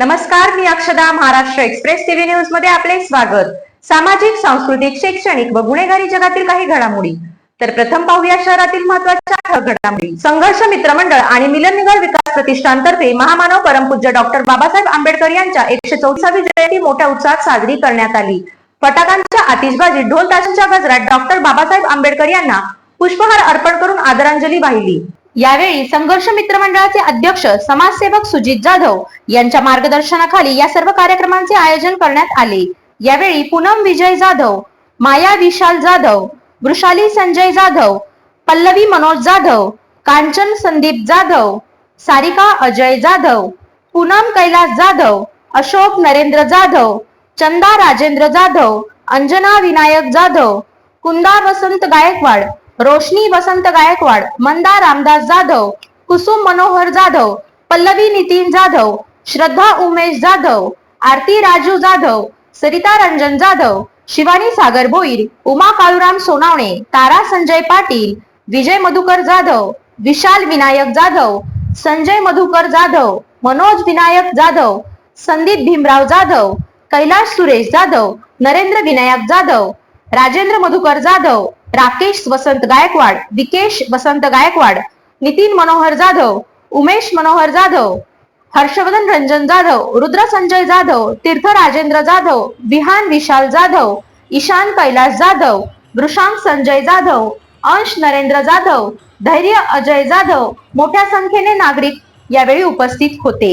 नमस्कार मी अक्षदा Maharashtra express TV न्यूजमध्ये आपले स्वागत. सामाजिक सांस्कृतिक शैक्षणिक व गुन्हेगारी जगातील काही घडामोडी. तर प्रथम पाहूया शहरातील महत्त्वाच्या घडामोडी. संघर्ष मित्र मंडळ आणि मिलननगर विकास प्रतिष्ठानतर्फे महामानव परमपूज्य डॉक्टर बाबासाहेब आंबेडकर यांच्या एकशे चौसावी जयंती मोठ्या उत्साहात साजरी करण्यात आली. फटाकांच्या आतिषबाजी ढोल ताशांच्या गजरात डॉक्टर बाबासाहेब आंबेडकर यांना पुष्पहार अर्पण करून आदरांजली वाहिली. यावेळी संघर्ष मित्र मंडळाचे अध्यक्ष समाजसेवक सुजित जाधव यांच्या मार्गदर्शनाखाली या सर्व कार्यक्रमांचे आयोजन करण्यात आले. यावेळी पूनम विजय जाधव माया विशाल जाधव वृषाली संजय जाधव पल्लवी मनोज जाधव कांचन संदीप जाधव सारिका अजय जाधव पूनम कैलास जाधव अशोक नरेंद्र जाधव चंदा राजेंद्र जाधव अंजना विनायक जाधव कुंदा वसंत गायकवाड रोशनी वसंत गायकवाड मंदा रामदास जाधव कुसुम मनोहर जाधव पल्लवी नितीन जाधव श्रद्धा उमेश जाधव आरती राजू जाधव सरिता रंजन जाधव शिवानी सागर भोईर उमा काळूराम सोनावणे तारा संजय पाटील विजय मधुकर जाधव विशाल विनायक जाधव संजय मधुकर जाधव मनोज विनायक जाधव संदीप भीमराव जाधव कैलाश सुरेश जाधव नरेंद्र विनायक जाधव राजेंद्र मधुकर जाधव राकेश वसंत गायकवाड विकेश वसंत गायकवाड नितीन मनोहर जाधव उमेश मनोहर जाधव हर्षवर्धन रंजन जाधव रुद्र संजय जाधव तीर्थ राजेंद्र जाधव विहान विशाल जाधव ईशान कैलास जाधव वृषांक संजय जाधव अंश नरेंद्र जाधव धैर्य अजय जाधव मोठ्या संख्येने नागरिक यावेळी उपस्थित होते.